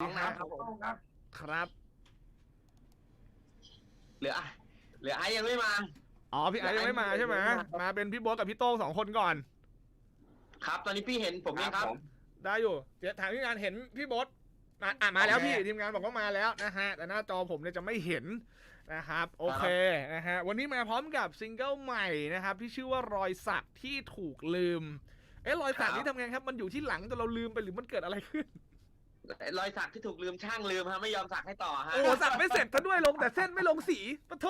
น้องครับน้ำครับผมครับครับเหลือเหลือไอ้ยังไม่มา อ๋อพี่ไอซ์ยังไม่มาใช่ไหมมาเป็นพี่โบ๊ทกับพี่โต้งสองคนก่อน ครับ ตอนนี้พี่เห็นผมยังครับผมได้อยู่เดี๋ยวถามทีมงานเห็นพี่โบ๊ทอะอะมาแล้วโอเคพี่ทีมงานบอกว่ามาแล้วนะฮะ แต่หน้าจอผมเนี่ยจะไม่เห็นนะครับ โอเคนะฮะวันนี้มาพร้อมกับซิงเกิลใหม่นะครับที่ชื่อว่ารอยสักที่ถูกลืมเอ๊ะรอยสักครับนี่ทำไงครับ มันอยู่ที่หลังแต่เราลืมไปหรือมันเกิดอะไรขึ้น รอยสักที่ถูกลืมช่างลืมฮะไม่ยอมสักให้ต่อฮะโอ้โหสักไม่เสร็จซะด้วยลงแต่เส้นไม่ลงสีปะโท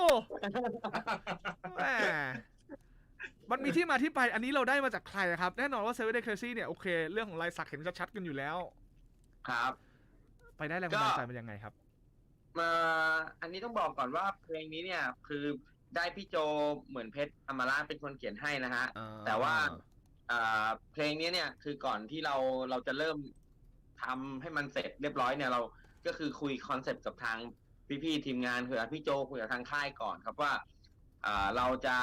แหมมันมีที่มาที่ไปอันนี้เราได้มาจากใครครับ แน่นอนว่าเซเว่นเดย์เคซี่เนี่ยโอเค เรื่องของลายสักเห็นชัดๆกันอยู่แล้ว ครับ ไปได้แรงบันดาลใจมันยังไงครับมาอันนี้ต้องบอกก่อนว่าเพลงนี้เนี่ย คือได้พี่โจเหมือนเพชรอมราเป็นคนเขียนให้นะฮะ แต่ว่าอ่าเพลงนี้เนี่ยคือก่อนที่เราเราจะเริ่ม ทำให้มันเสร็จเรียบร้อยเนี่ยเราก็คือคุยคอนเซปต์กับทางพี่ๆทีมงานคุยกับพี่โจคุยกับทางค่ายก่อนครับว่าอ่าเราจะ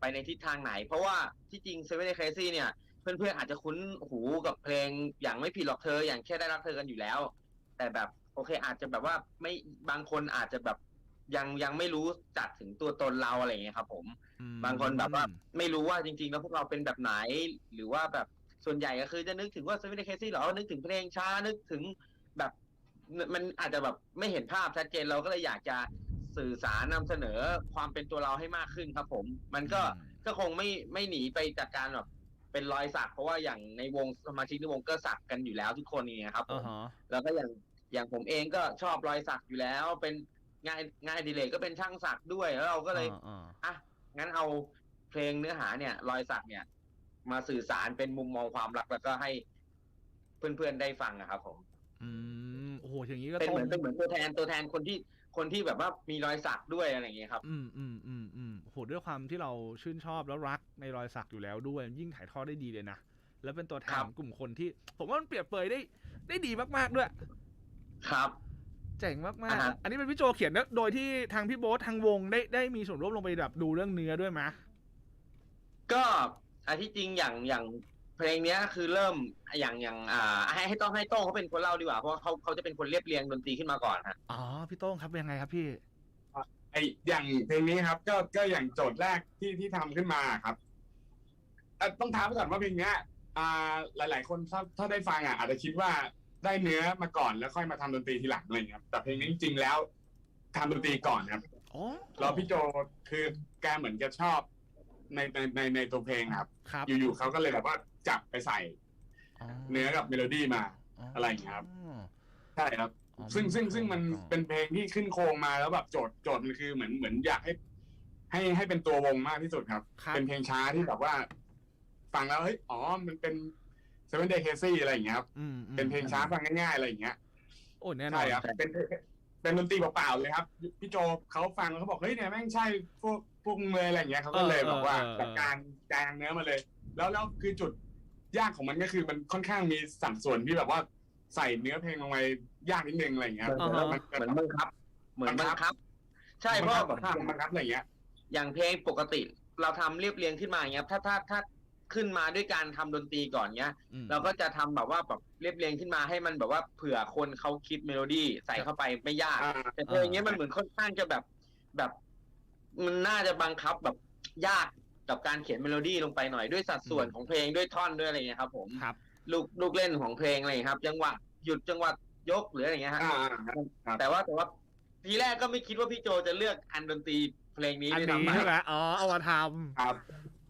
ไปในทิศทางไหน เพราะว่าที่จริง Seven Day Crazy เนี่ย เพื่อนๆอาจจะคุ้นหูกับเพลงอย่างไม่ผิดหรอกเธอ อย่างแค่ได้รักเธอกันอยู่แล้ว แต่แบบโอเคอาจจะแบบว่าไม่บางคนอาจจะแบบยังยังไม่รู้จัดถึงตัวตนเราอะไรอย่างเงี้ยครับ ผม บางคนแบบว่าไม่รู้ว่าจริง ๆ แล้วพวกเราเป็นแบบไหน หรือว่าแบบ ส่วนใหญ่ก็คือจะนึกถึงว่า Seven Day Crazy เหรอ นึกถึงเพลงช้า นึกถึงแบบมันอาจจะแบบไม่เห็นภาพชัดเจนเราก็เลยอยากจะสื่อสารนำเสนอความเป็นตัวเราให้มากขึ้นครับผม มันก็ก็คงไม่ไม่หนีไปจากการแบบเป็นรอยสักเพราะว่าอย่างในวงสมาชิกในวงก็สักกันอยู่แล้วทุกคนนี่ครับผอ่ามฮะแล้วก็อย่างอย่างผมเองก็ชอบรอยสักอยู่แล้ว เป็นงานงานอดีเลยก็เป็นช่างสักด้วยแล้วเราก็เลยอ่าอะงั้นเอาเพลงเนื้อหาเนี่ย รอยสักเนี่ย มาสื่อสารเป็นมุมมองความรักแล้วก็ให้เพื่อนๆได้ฟังนะครับผมอืมโอ้โหอย่างนี้ก็เป็นต้อเหงมือนเป็นเหมือนตัวแทนตัวแทนคนที่คนที่แบบว่ามีรอยสักด้วยอะไรอย่างเงี้ยครับ อืมอืมอืมอืมโหด้วยความที่เราชื่นชอบแล้วรักในรอยสักอยู่แล้วด้วย ยิ่งถ่ายทอดได้ดีเลยนะแล้วเป็นตัวแทนครับของกลุ่มคนที่ ผมว่ามันเปรียบเปรยได้ ได้ดีมากๆด้วย ครับ เจ๋งมากอ่าฮะๆอันนี้เป็นพี่โจเขียนนะโดยที่ทางพี่โบ๊ททางวงได้ได้มีส่วนร่วมลงไปแบบดูเรื่องเนื้อด้วยมะก็ อันที่จริงอย่างอย่างเพลงเนี้ยคือเริ่มอย่างอย่างอ่าให้ให้ต้องให้โต้งเขาเป็นคนเล่าดีกว่าเพราะว่าเขาเขาจะเป็นคนเรียบเรียงดนตรีขึ้นมาก่อนฮะอ๋อพี่โต้งครับเป็นยังไงครับพี่ ไออย่างเพลงนี้ครับ ก็ก็อย่างโจทย์แรกที่ที่ทำขึ้นมาครับเอ่อต้องถามไปก่อนว่าเพลงเนี้ย อ่า หลาย ๆ คนถ้าถ้าได้ฟังอะอาจจะคิดว่าได้เนื้อมาก่อนแล้วค่อยมาทำดนตรีทีหลังอะไรอย่างเงี้ยครับแต่เพลงนี้จริงๆแล้วทำดนตรีก่อนครับ อ๋อ แล้วพี่โจคือแกเหมือนจะชอบ ในในในในตัวเพลงครับ ครับอยู่ๆเขาก็เลยแบบว่าจับไปใส่เนื้อกับเมโลดี้มาอะไรอย่างเงี้ยครับ ใช่ครับอ๋อซึ่งซึ่งซึ่งมันอ๋อเป็นเพลงที่ขึ้นโครงมาแล้วแบบโจทย์โจทย์มันคือเหมือนเหมือนอยากให้ให้ให้เป็นตัววงมากที่สุดครับครับเป็นเพลงช้าที่แบบว่า ฟังแล้วเฮ้ยอ๋อมันเป็น Seven Day Crazy อะไรอย่างเงี้ยครับอืมอืมเป็นเพลงช้าฟังง่ายๆอะไรอย่างเงี้ยโอ้แน่นอใช่นครับเป็นเป็นดนตรีเปล่าๆเลยครับ พี่โจเขาฟังแล้วเขาบอกเฮ้ยเนี่ยแม่งใช่พวก พวกมึงเลยอะไรอย่างเงี้ยเขาก็เลยบอกว่าจัดการแจงเนื้อมาเลย แล้วแล้วคือจุดยากของมันก็คือมันค่อนข้างมีสัดส่วนที่แบบว่าใส่เนื้อเพลงลงไปยากนิดนึงอะไรอย่างเงี้ยเหมือนแล้วเหมัมือนบังคับ เหมือนบังคับ ใช่ใช่เพเพราะราะว่าแบบมันครับอะไรอย่างเงี้ย อย่างเพลงปกติ เราทำเรียบเรียงขึ้นมาอย่างเงี้ยถ้าถ้าถ้าขึ้นมาด้วยการทำดนตรีก่อนเงี้ย อืม เราก็จะทำแบบว่าแบบเรียบเรียงขึ้นมาให้มันแบบว่าเผื่อคนเขาคิดเมโลดี้ใส่เข้าไปไม่ยาก อ่า แต่เพลงเนี้ยมันเหมือนค่อนข้างจะแบบแบบ มันน่าจะบังคับแบบยากกับการเขียนเมโลดี้ลงไปหน่อยด้วยสัดส่วนของเพลงด้วยท่อนด้วยอะไรเงี้ยครับ ผมครับ ลูกลูกเล่นของเพลงอะไรเงี้ยครับ จังหวะหยุดจังหวะยกหรืออะไรเงี้ยฮะอ่าอ่าครับครับ แต่ว่าแต่ว่าทีแรกก็ไม่คิดว่าพี่โจจะเลือกอันดนตรีเพลงนี้อันด้วยนี้ซ้ำไป ใช่ไหมอ๋อเอามาทครับ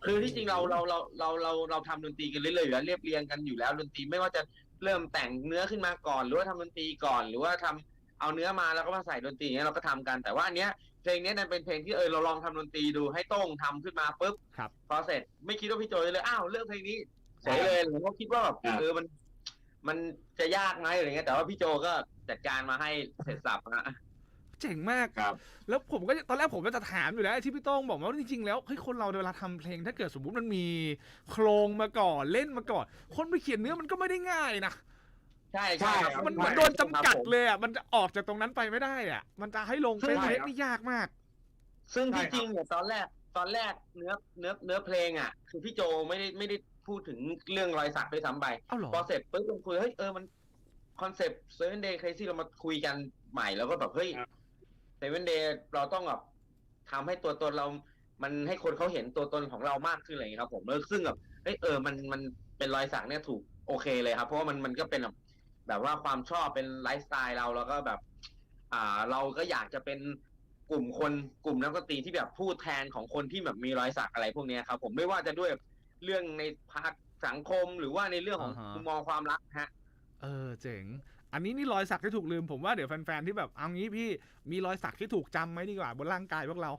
คือที่จริงเราเราเราเราเราเราทำดนตรีกันเรื่อยๆอยู่แล้วเรียบเรียงกันอยู่แล้วดนตรีไม่ว่าจะเริ่มแต่งเนื้อขึ้นมาก่อน หรือว่าทำดนตรีก่อน หรือว่าทำเอาเนื้อมาแล้วก็มาใส่ดนตรีอย่างเงี้ยเราก็ทำกันแต่ว่าอันเนี้ย เพลงเนี้ยนั่นเป็นเพลงที่เออเราลองทำดนตรีดูให้โต้งทำขึ้นมาปุ๊บำครับพอเสร็จไม่คิดว่าพี่โจจะเลยอ้าวเลือกเพลงนี้เฉยเลยผมก็คิดว่าแบบอ่าเออมัน มันจะยากไหมอะไรเงี้ยแต่ว่าพี่โจก็จัดการมาให้เสร็จสับนะเจ๋งมากครับ แล้วผมก็ตอนแรกผมก็จะถามอยู่แล้วไอ้ที่พี่โต้งบอกว่าจริงๆแล้วเฮ้ยคนเราเวลาทำเพลงถ้าเกิดสมมติมันมีโครงมาก่อนเล่นมาก่อน คนไปเขียนเนื้อมันก็ไม่ได้ง่ายนะ ใช่ใช่ใช่ครับมันมันโดนจำกัดเลยอะ มันจะออกจากตรงนั้นไปไม่ได้อะ มันจะให้ลงเป็นใช่เพลครับงนี่ยากมาก ซึ่งใช่ที่ครับจริงเนี่ยตอนแรกตอนแรกเนื้อเนื้อเนื้อเพลงอะ คือพี่โจไม่ได้ไม่ได้พูดถึงเรื่องรอยสักด้วยซ้ำไป เอ้าเหรอ พอเสร็จปุ๊บมันคุยเฮ้ยเออมันพคอนเซปต์เซเว่นเดย์ครซี่เรามาคุยกันใหม่แล้วก็แบบเฮ้ยครับ เซเว่นเดย์เราต้องแบบทำให้ตัวตนเรา มันให้คนเขาเห็นตัวตนของเรามากขึ้นอะไรอย่างเงี้ยครับ ผมแล้วซึ่งแบบเฮ้ยเออมันมันเป็นรอยสักเนี่ยถูกโอเคเลยครับ เพราะว่ามันมันก็เป็นแบบ แบบว่าความชอบเป็นไลฟ์สไตล์เราแล้วก็แบบ อ่า เราก็อยากจะเป็นกลุ่มคนกลุ่มนักดนตรีที่แบบพูดแทนของคนที่แบบมีรอยสักอะไรพวกเนี้ยครับ ผมไม่ว่าจะด้วยเรื่องในภาคสังคมหรือว่าในเรื่องของอ่าฮะมุมมองความรักฮะ เออเจ๋ง อันนี้นี่รอยสักที่ถูกลืมผมว่าเดี๋ยวแฟนๆที่แบบเอางี้พี่มีรอยสักที่ถูกจำไหมดีกว่าบนร่างกายพวกเรา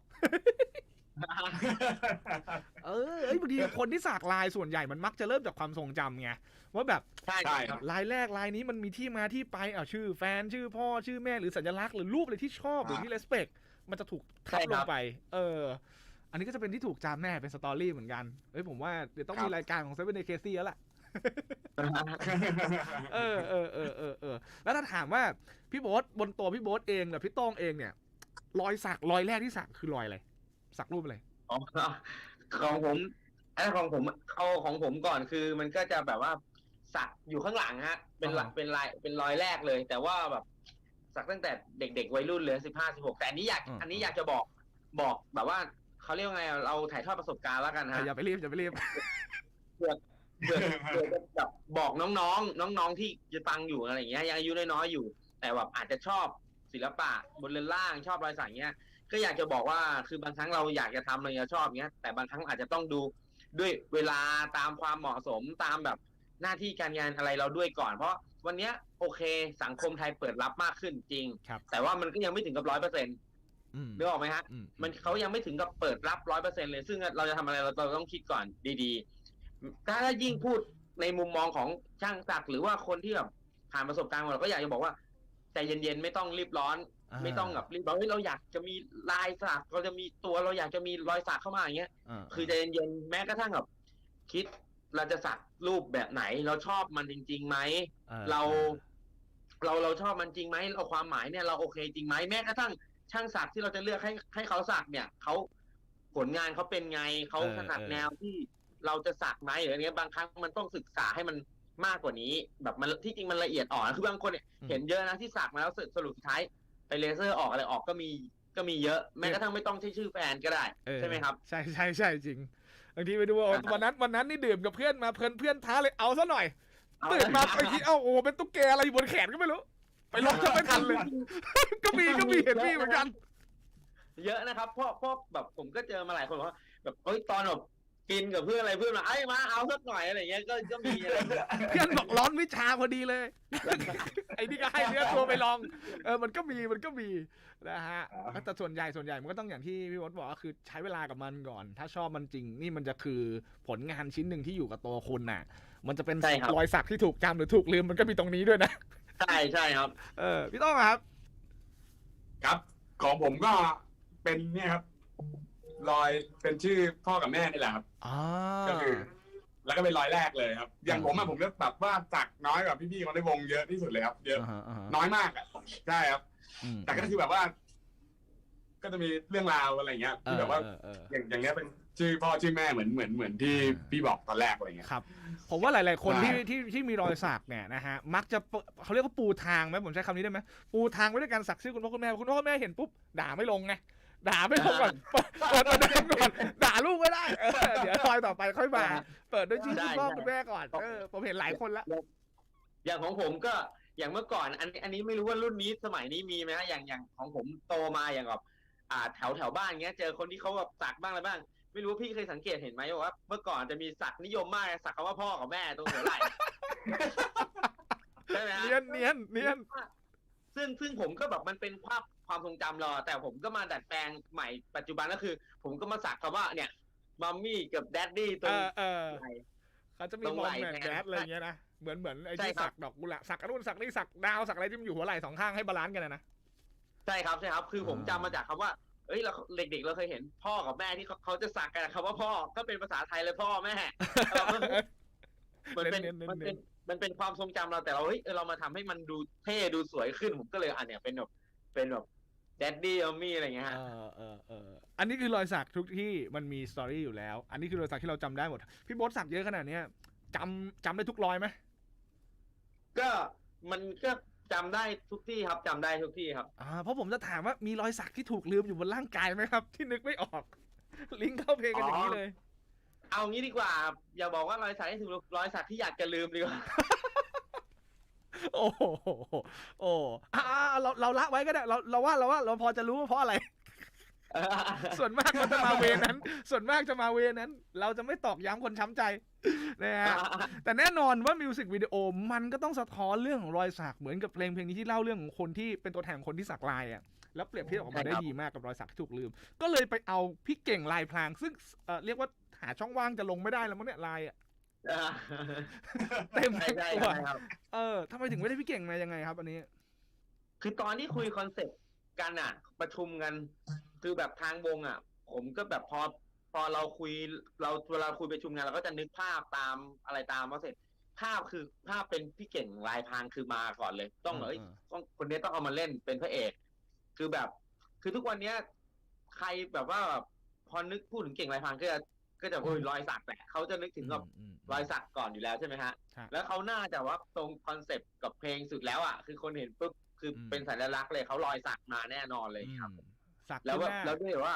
เออเอ้ยบางทีคนที่สักลายส่วนใหญ่มันมักจะเริ่มจากความทรงจำไงว่าแบบใช่ใช่คครัรับบลายแรกลายนี้มันมีที่มาที่ไปอะชื่อแฟนชื่อพ่อชื่อแม่หรือสัญลักษณ์หรือรูปอะไรที่ชอบหรือที่ respect มันจะถูกทับใช่ลครังบไป เออ อันนี้ก็จะเป็นที่ถูกจำแน่เป็นสตอรี่เหมือนกันเฮ้ยผมว่าเดี๋ยวต้องมีรายการของเซเว่นเดย์เคซี่แล้วล่ะเออเออเออเออเออแล้วถ้าถามว่าพี่โบ๊ทบนตัวพี่โบ๊ทเองกับพี่โต้งเองเนี่ย รอยสักรอยแรกที่สักคือรอยอะไร สักรูปอะไรอ๋อของผมอันของผมเอาของผมก่อนคือมันก็จะแบบว่าสักอยู่ข้างหลังฮะ เป็นหลักอ่าฮะเป็นลายเป็นรอยแรกเลย แต่ว่าแบบสักตั้งแต่เด็กๆวัยรุ่นเลยสิบห้าสิบหกแต่อันนี้อยากอืมอันนี้อยากจะบอกบอกแบบว่าเขาเรียกว่าไงเราถ่ายทอดประสบการณ์แล้วกันฮะอย่าไปรีบอย่าไปรีบเผื่อเผื่อจะแบบบอกน้องๆน้องๆที่จะฟังอยู่อะไรอย่างเงี้ยยังอายุน้อยๆอยู่ แต่แบบอาจจะชอบศิลปะบนเรือนล่างชอบรอยสักเงี้ย ก็อยากจะบอกว่าคือบางครั้งเราอยากจะทำเราอยากชอบเงี้ยแต่บางครั้งอาจจะต้องดูด้วยเวลาตามความเหมาะสมตามแบบหน้าที่การงานอะไรเราด้วยก่อน เพราะวันเนี้ยโอเค สังคมไทยเปิดรับมากขึ้นจริง ครับ แต่ว่ามันก็ยังไม่ถึงกับร้อยเปอร์เซ็นต์อืมนึกออกไหมฮะ อืมันเขายังไม่ถึงกับเปิดรับร้อยเปอร์เซ็นเลย ซึ่งเราจะทำอะไรเราเราต้องคิดก่อนดีๆ ถ้ายิ่งพูดในมุมมองของช่างสักหรือว่าคนที่แบบผ่านประสบการณ์มาเราก็อยากจะบอกว่าใจเย็นๆ ไม่ต้องรีบร้อนา ไม่ต้องแบบรีบร้อนเฮ้ยเราอยากจะมีลายสักเราจะมีตัวเราอยากจะมีรอยสักเข้ามาอย่างเงี้ยาคือใจเย็นๆแม้กระทั่งแบบคิดเราจะสักรูปแบบไหน เราชอบมันจริงๆไหมออเรา เราเราชอบมันจริงไหมเราความหมายเนี่ยเราโอเคจริงไหมแม้กระทั่งช่างสักที่เราจะเลือกให้ให้เขาสักเนี่ยเขาผลงานเขาเป็นไงเขาถนัดแนวที่เราจะสักไหมหรืออะไรเงี้ยบางครั้งมันต้องศึกษาให้มันมากกว่านี้ แบบมันที่จริงมันละเอียดอ่อนคือบางคนเนี่ยเห็นเยอะนะที่สักมาแล้วสรุปสุดท้าย ไปเลเซอร์ออกอะไรออกก็มีก็มีเยอะ แม้กระทั่งไม่ต้องใช้ชื่อแฟนก็ได้ เออใช่ไหมครับ ใช่ใช่ใช่จริงบางทีไปดูว่าวันนั้นวันนั้นนี่ดื่มกับเพื่อนมาเพื่อนเพื่อนท้าเลยเอาซะหน่อยเอาตื่นมาไปทีเอ้าโอ้เป็นตุ๊กแกอะไรอยู่บนแขนก็ไม่รู้ ไปลบจะไม่ทันเลย ก็มีก็มีเห็นมีเหมือนกัน เยอะนะครับเพราะเพราะแบบผมก็เจอมาหลายคนบอกว่าแบบเฮ้ยตอนแบบ กินกับเพื่อนอะไรเพื่อนมาไอ้ยมาเอาสักหน่อยอะไรเงี้ยก็ก็มีอะไรเงี้ยเพื่อนบอกร้อนวิชาพอดีเลย ไอ้นี่ก็ให้เนื้อตัวไปลอง เออมันก็มีมันก็มีนะฮะอ่าแต่ส่วนใหญ่ส่วนใหญ่มันก็ต้องอย่างที่พี่วศบอกก็คือใช้เวลากับมันก่อน ถ้าชอบมันจริงนี่มันจะคือผลงานชิ้นหนึ่งที่อยู่กับตัวคุณน่ะ มันจะเป็นใช่ครับ รอยสักที่ถูกจำหรือถูกลืมมันก็มีตรงนี้ด้วยนะใช่ใช่ครับ เออพี่ต้องอะครับ ครับ ของผมก็เป็นเนี่ยครับ รอยเป็นชื่อพ่อกับแม่นี่แหละครับอ่า ก็คือ แล้วก็เป็นรอยแรกเลยครับ อย่างผมอะผมก็แบบว่าสักน้อยกว่าพี่ๆเขาในวงเยอะที่สุดเลยครับ เยอะ อ่าฮะอ่าฮะน้อยมากอะใช่ครับอืมแต่ก็คือแบบว่า ก็จะมีเรื่องราวอะไรเงี้ยที่แบบว่า เออเออเออ อย่างอย่างเงี้ยเป็นชื่อพ่อชื่อแม่เหมือนเหมือนเหมือนที่อ่า พี่บอกตอนแรกอะไรเงี้ย ครับ ผมว่าหลาย ๆ คนใช่ที่ที่ที่มีรอยสักเนี่ยนะฮะมักจะเปิดเขาเรียกว่าปูทางไหมผมใช้คำนี้ได้ไหมปูทางไว้ด้วยการสักชื่อคุณพ่อคุณแม่คุณพ่อคุณแม่เห็นปุ๊บด่าไม่ลงไง ด่าไม่ลงก่อนเปิดเปิดประเด็นก่อนด่าลูกไม่ได้เออเดี๋ยวรอยต่อไปค่อยมา เปิดด้วยชื่อคุณพ่อคุณแม่ก่อนเออผมเห็นหลายคนละอย่างของผมก็อย่างเมื่อก่อน อันอันนี้ไม่รู้ว่ารุ่นนี้สมัยนี้มีไหมฮะอย่างอย่างของผมโตมาอย่างแบบอ่าแถวแถวบ้านเงี้ย เจอคนที่เขาแบบสักบ้างอะไรบ้าง ไม่รู้ว่าพี่เคยสังเกตเห็นไหมว่าเมื่อก่อนจะมีสักนิยมมากสักคำว่าพ่อกับแม่ตรงหัวไหล่ใช่ไหมฮะเนียนเนียนเนียนซึ่งซึ่งผมก็แบบมันเป็นภาพ ความทรงจำเราแต่ผมก็มาดัดแปลงใหม่ปัจจุบันก็คือ ผมก็มาสักคำว่าเนี่ยมัมมี่กับแดดดี้ตรเองอเออไหล่ เขาจะมีตรงมอไหงล่แมนแทนแดดอะไรอย่างเงี้ยนะเหมือนเหมือนไอ้ใช่ที่ครับ สักดอกกุหลาบสักกระนุ่นสักนี่สักดาวสักอะไรที่มันอยู่หัวไหล่สองข้างให้บาลานซ์กันนะนะ ใช่ครับใช่ครับ คือผมอ่าจำมาจากคำว่า เอ้ยเราเด็กๆเราเคยเห็นพ่อกับแม่ที่เขาเขาจะสักกันคำว่าพ่อก็เป็นภาษาไทยเลยพ่อแม่เออมันมันเป็นเน้นๆเน้นๆ มันเป็นมันเป็นความทรงจำเราแต่เราเฮ้ยเออเรามาทำให้มันดูเท่ดูสวยขึ้นผมก็เลยอันเนี้ยเป็นแบบเป็นแบบ แดดดี้อมี่อะไรเงี้ยฮะเออเออเอออันนี้คือรอยสักทุกที่มันมีสตอรี่อยู่แล้ว อันนี้คือรอยสักที่เราจำได้หมด พี่โบ๊ทสักเยอะขนาดเนี้ยจำจำได้ทุกรอยไหมก็มันก็จำได้ทุกที่ครับจำได้ทุกที่ครับอ่าเพราะผมจะถามว่ามีรอยสักที่ถูกลืมอยู่บนร่างกายไหมครับ ที่นึกไม่ออก ลิงก์เข้าเพลงกันอย่างนี้เลย เอางี้ดีกว่า อย่าบอกว่ารอยสักที่ถูกรอยสักที่อยากจะลืมดีกว่า โอ้โหโอ้อ่าเราเราละไว้ก็ได้เราเราว่าเราว่าเราพอจะรู้ว่าเพราะอะไร ส่วนมากมันจะมาเวนั้น ส่วนมากจะมาเวนั้น เราจะไม่ตอกย้ำคนช้ำใจนะฮะแต่แน่นอนว่ามิวสิกวิดีโอมันก็ต้องสะท้อนเรื่องของรอยสักเหมือนกับเพลงเพลงนี้ที่เล่าเรื่องของคนที่เป็นตัวแทนของคนที่สักลายอะแล้วเปรียบเทียบออกมาได้ใช่ครับดีมากกับรอยสักที่ถูกลืม ก็เลยไปเอาพี่เก่งลายพราง ซึ่งเอ่อเรียกว่าหาช่องว่างจะลงไม่ได้แล้วมั้งเนี่ยลายอะ เต็มใช่ทั้งใช่ตัวใช่ครับ เออทำไมถึงไม่ได้พี่เก่งมายังไงครับ อันนี้ คือตอนที่คุยคอนเซ็ปต์กันอะ ประชุมกันคือแบบทางวงอะ ผมก็แบบพอพอเราคุยเราเวลาคุยประชุมงานเราก็จะนึกภาพตามอะไรตามมาเสร็จ ภาพคือภาพเป็นพี่เก่งลายพรางคือมาก่อนเลย ต้องเอ้ยอืมต้องคนนี้ต้องเอามาเล่นเป็นพระเอก คือแบบ คือทุกวันเนี้ย ใครแบบว่าพอนึกพูดถึงเก่งลายพรางก็จะ ก็จะโอ้ยรอยสักแหละเขาจะนึกถึงกับอืมรอยสักก่อนอยู่แล้วใช่ไหมฮะใช่แล้วเขาน่าจะว่าตรงคอนเซปต์กับเพลงสุดแล้วอะคือคนเห็นปุ๊บคืออมเป็นสัญลักษณ์เลยเขารอยสักมาแน่นอนเลยอืมครับสักแล้วขึ้ว่านหน้าแล้วด้วยว่า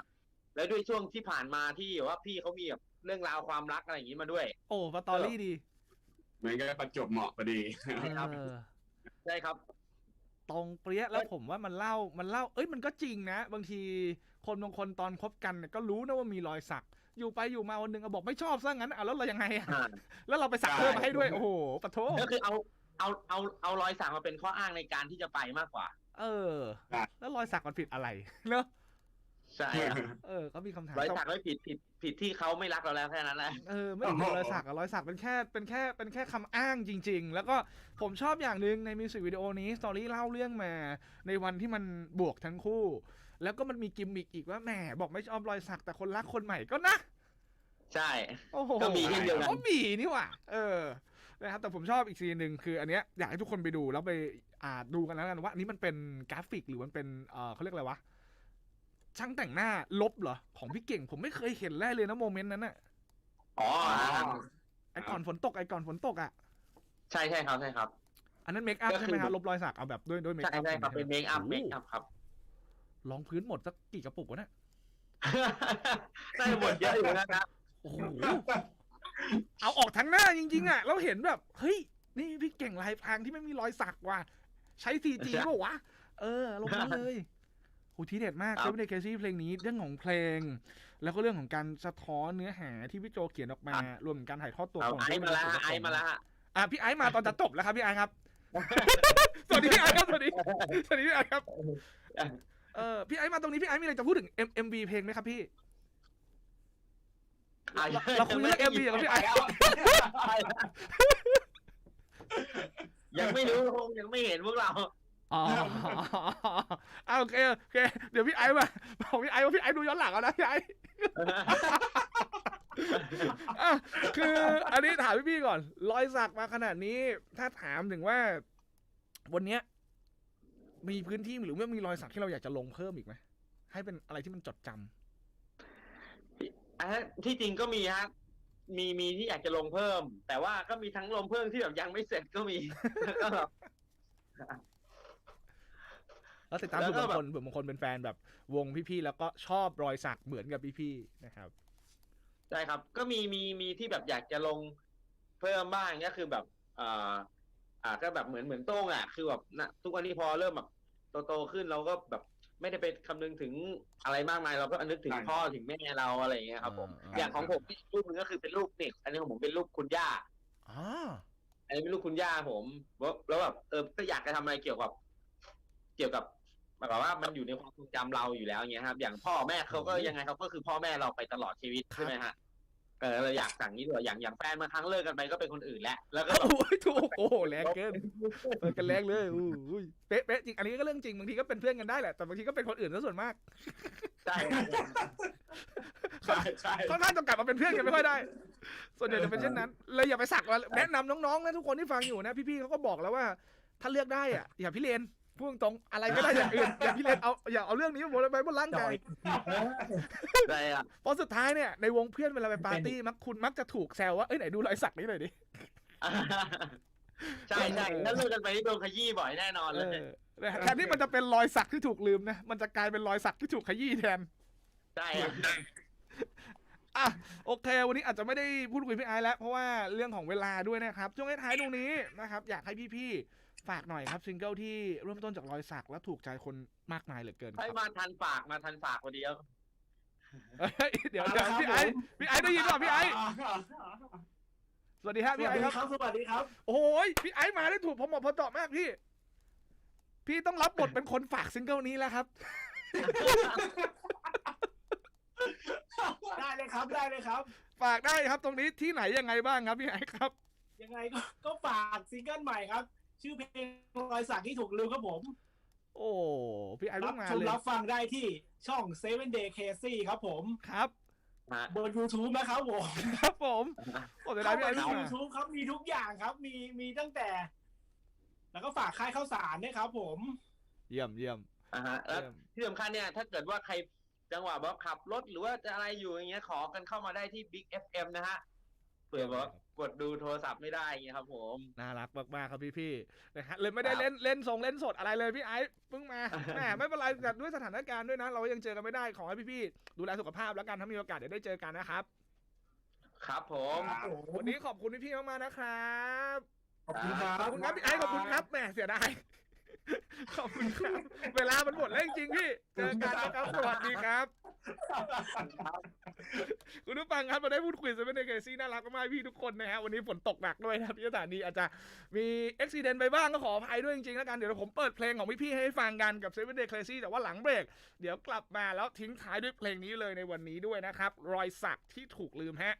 แล้วด้วยช่วงที่ผ่านมาที่ว่าพี่เขามีแบบเรื่องราวความรักอะไรอย่างนี้มาด้วย โอ้สตอรี่ดีเหมือนกับประจวบเหมาะพอดีครับเออใช่ครับตรงเปรี้ยแล้วผมว่ามันเล่ามันเล่า เอ้ยมันก็จริงนะ บางทีคนบางคนตอนคบกันเนี่ยก็รู้นะว่ามีรอยสัก อยู่ไปอยู่มาวันหนึ่งก็บอกไม่ชอบซะงั้นอะแล้วเรายังไงอะอ่าแล้วเราไปสักเพิ่มมาให้ด้วยโอ้โหปะโถก็คือเอาเอาเอาเอารอยสักมาเป็นข้ออ้างในการที่จะไปมากกว่า เออครับแล้วรอยสักมันผิดอะไรเนอะใช่ครับเออก็มีคำถามรอยสักไม่ผิดผิดผิดที่เขาไม่รักเราแล้วแค่นั้นแหละเออไม่มีรอยสักอะรอยสักเป็นแค่เป็นแค่เป็นแค่คำอ้างจริง ๆ แล้วก็ผมชอบอย่างหนึ่งในมิวสิกวิดีโอนี้สตอรี่เล่าเรื่องมา ในวันที่มันบวกทั้งคู่ แล้วก็มันมีกิมมิกอีกว่าแหมบอกไม่ชอบรอยสักแต่คนรักคนใหม่ก็นะใช่ โอ้โหก็มีเช่นเดียวกันก็มีนี่หว่าเออนะครับแต่ผมชอบอีกซีนหนึ่งคือ อันเนี้ยอยากให้ทุกคนไปดูแล้วไปอ่าดูกันแล้วกันว่าอันนี้มันเป็นกราฟิกหรือมันเป็นเออเขาเรียกอะไรวะช่างแต่งหน้าลบเหรอของพี่เก่ง ผมไม่เคยเห็นแรกเลยนะโมเมนต์นั้นอะอ๋อไอก่อนฝนตกไอก่อนฝนตกอะใช่ใช่ครับใช่ครับ อันนั้นเมคอัพก็คือใช่ไหมครับลบรอยสักเอาแบบด้วยด้วยเมคใช่อัพใช่ครับเป็นเมคอัพโโหเมคอัพครับร องพื้นหมดสักกี่กระปุกวะเนี่ยได้หมดเยอะอยู่นะครับ โอ้โหเอาออกทั้งหน้าจริง ๆอะแล้วเห็นแบบเฮ้ยนี่พี่เก่งลายพรางที่ไม่มีรอยสักว่ะใช้ซีจีป่าวะเออลงนั้นเลยโหทีเด็ดมากครัเซบเว่นเดย์เคซี่เพลงนี้เรื่องของเพลง แล้วก็เรื่องของการสะท้อนเนื้อหาที่พี่โจเขียนออกมา รวมถึงการถ่ายทอดตัวเอาของไอซ์มาแล้วฮะไอซ์มาแล้วฮะอะพี่ไอซ์มาตอนจะจบแล้วครับพี่ไอซ์ครับสวัสดีพี่ไอซ์ครับสวัสดีสวัสดีพี่ไอซ์ครับ เออพี่ไอซ์มาตรงนี้พี่ไอซ์มีอะไรจะพูดถึง M M V เพลงไหมครับพี่ เราคุยเรื่อง MV กับพี่ไอซ์ยังไม่รู้คงยังไม่เห็นพวกเรา อ๋ออะโอเคโอเคเดี๋ยวพี่ไอซ์มาบอกพี่ไอซ์ว่าพี่ไอซ์ดูย้อนหลังเอานะพี่ไอซ์อะคืออันนี้ถามพี่พี่ๆก่อน รอยสักมาขนาดนี้ ถ้าถามถึงว่า วันเนี้ย มีพื้นที่หรือว่ามีรอยสักที่เราอยากจะลงเพิ่มอีกไหมให้เป็นอะไรที่มันจดจำอะที่จริงก็มีฮะมีมีที่อยากจะลงเพิ่ม แต่ว่าก็มีทั้งลงเพิ่มที่แบบยังไม่เสร็จก็มีก็แบบแล้วติดตามแล้วเผื่อบางก็แบบคนเผื่อบางคนเป็นแฟนแบบวงพี่ๆแล้วก็ชอบรอยสักเหมือนกับพี่ๆนะครับใช่ครับ ก็มีมีมีที่แบบอยากจะลงเพิ่มบ้างก็คือแบบ เอ่ออ่าก็แบบเหมือนเหมือนโต้งอะ คือแบบนะทุกวันนี้พอเริ่มแบบ โตๆขึ้นเราก็แบบไม่ได้ไปคำนึงถึงอะไรมากมาย เราก็นึกถึงใช่พ่อถึงแม่เราอะไรอย่างเงี้ยครับผมอ่า อย่างของผมที่รูปหนึงก็คือเป็นรูปนี่อันนี้ของผมเป็นรูปคุณย่าอ๋ออันนี้เป็นลูกคุณย่าผมแล้วแล้วแบบเออก็อยากจะทำอะไรเกี่ยวกับ เกี่ยวกับแบบว่ามันอยู่ในความทรงจำเราอยู่แล้วอย่างเงี้ยครับ อย่างพ่อแม่เขาก็ยังไงเขาก็คือพ่อแม่เราไปตลอดชีวิตใช่ไหมฮะ เออเราอยากสั่งนี้ด้วยอย่างอย่างแฟนมาครั้งเลิกกันไปก็เป็นคนอื่นแล้วแล้วก็แบบโอ้ยถูกโอ้โหแรงเกินเปิดกันแรงเลยอุ้ยเป๊ะเป๊ะจริงอันนี้ก็เรื่องจริงบางทีก็เป็นเพื่อนกันได้แหละแต่บางทีก็เป็นคนอื่นซะส่วนมากใช่ครับใช่ใช่ ค่อนข้างจะกลับมาเป็นเพื่อนกันไม่ค่อยได้ ส่วนใหญ่จะเป็นเช่นนั้น เลยอย่าไปสักมาแนะนำน้องๆนะทุกคนที่ฟังอยู่นะ พี่ๆเขาก็บอกแล้วว่า ถ้าเลือกได้อะอย่าพี่เลน พูดตรงๆอะไรก็ได้อย่างอื่นอย่าพี่เลนเอาอย่าเอาเรื่องนี้มาบนไปบนร่างกายใช่ครับเพราะสุดท้ายเนี่ยในวงเพื่อนเวลาไปปาร์ตี้มักคุณมักจะถูกแซวว่าเอ้ยไหนดูรอยสักนี้หน่อยดิใช่ใช่ถ้าเลิกกันไปนี่โดนขยี้บ่อยแน่นอนเอเลยอนะฮะแทนที่มันจะเป็นรอยสักที่ถูกลืมนะมันจะกลายเป็นรอยสักที่ถูกขยี้แทนใช่ครับอะโอเค วันนี้อาจจะไม่ได้พูดคุยพี่ไอซ์แล้ว เพราะว่าเรื่องของเวลาด้วยนะครับช่วงท้ายๆตรงนี้นะครับ อยากให้พี่ๆ ฝากหน่อยครับซิงเกิลที่เริ่มต้นจากรอยสักและถูกใจคนมากมายเหลือเกินคให้รับมาทันฝากมาทันฝากพอดีครับเฮ้ยเดี๋ยวเดี๋ยวพี่ไอซ์พี่ไอซ์ได้ยินป่ะพี่ไอซ์สวัสดีครับสพี่วัไอสซ์ดีครับ ครับ สวัสดีครับ โอ้ยพี่ไอซ์มาได้ถูกผมบอกพอเจาะมากพี่ พี่ต้องรับบทเป็นคนฝากซิงเกิลนี้แล้วครับ ได้เลยครับได้เลยครับ ฝากได้ครับตรงนี้ที่ไหนยังไงบ้างครับพี่ไอซ์ครับ ยังไงก็ก็ฝากซิงเกิลใหม่ครับ ชื่อเพลงรอยสักที่ถูกลืมครับผม โอ้พี่ไอซ์รัร่วบมงานชมเลยรับฟังได้ที่ช่อง Seven Day Casey ครับผม ครับฮะ บน YouTube นะครับผมครับผมโอ้เสียดายพี่ไอซ์เข้าร่วมไปงาน YouTube ครับมีทุกอย่างครับ มีมีตั้งแต่ แล้วก็ฝากค่ายข้าวสารด้วยครับผม เยี่ยมเยี่ยมอ่าฮะแล้ว เยี่ยม ที่สำคัญเนี่ยถ้าเกิดว่าใครจังหวะว่าขับรถหรือว่าจะอะไรอยู่อย่างเงี้ยขอกันเข้ามาได้ที่ Big FM นะฮะเผื่อว่ากดดูโทรศัพท์ไม่ได้อย่างเงี้ยครับผมน่ารักมากๆครับพี่ๆนะฮะเลยไม่ได้ครับเล่นเล่นทรงเล่นสดอะไรเลยพี่ไอซ์เพิ่งมาแหมไม่เป็นไรแต่ด้วยสถานการณ์ด้วยนะ เรายังเจอกันไม่ได้ขอให้พี่ๆดูแลสุขภาพแล้วกันถ้ามีโอกาสเดี๋ยวได้เจอกันนะครับ ครับผมครับผมวันนี้ขอบคุณพี่ๆมากๆนะครับขอบคุณครัขอบบคุณครับพี่ไอซ์ขอบคุณครับแหมเสียดายขอบคุณครับ เวลามันหมดแล้วจริงๆพี่เจอกันนะครับสวัสดีครับ คุณผู้ฟังครับมาได้พูดคุยกับเซเว่นเดย์เคซี่น่ารักมากๆพี่ทุกคนนะฮะวันนี้ฝนตกหนักด้วยนะพี่สถานีอาจจะมีอุบิเหตุไปบ้างก็ขออภัยด้วยจริงๆแล้วกันเดี๋ยวผมเปิดเพลงของพี่ๆให้ฟังกันกับเซเว่นเดย์เคซี่แต่ว่าหลังเบรก เดี๋ยวกลับมาแล้วทิ้งท้ายด้วยเพลงนี้เลยในวันนี้ด้วยนะครับ รอยสักที่ถูกลืมฮะ